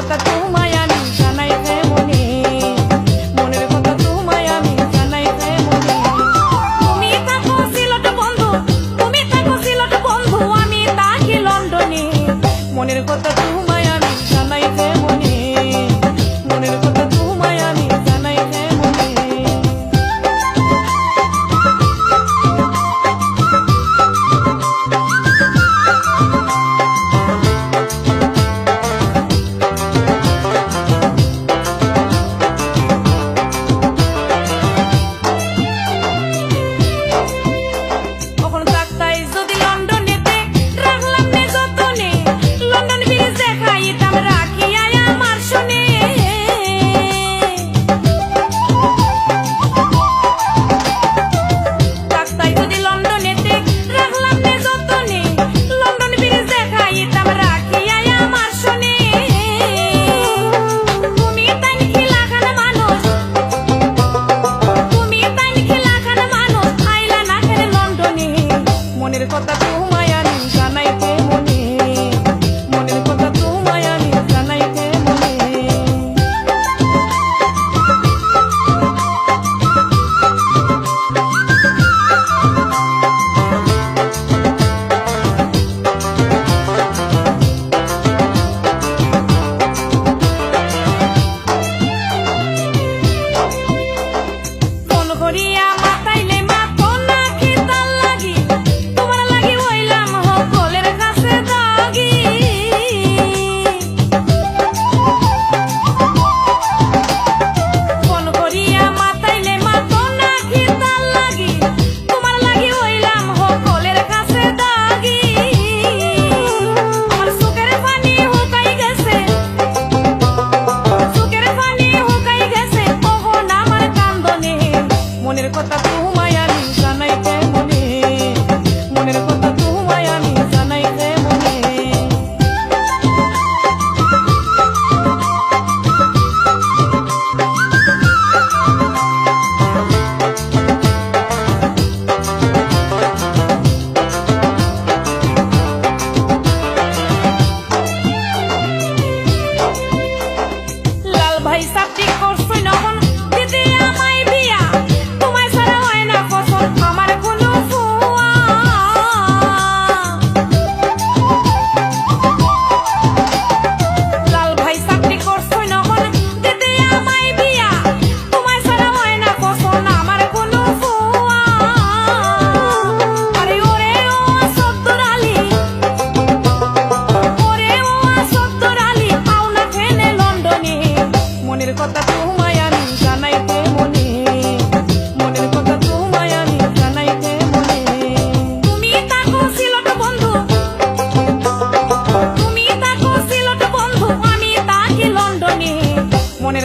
কথা তোমায় আমি জানাই মনে মনের কথা তোমায় আমি জানাই মনে তুমি থাকো সিলট বন্ধু, তুমি থাকো সিলট বন্ধু, আমি থাকি লন্ডনে। মনের কথা তোমায় আমি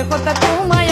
সিলট বন্ধু আমি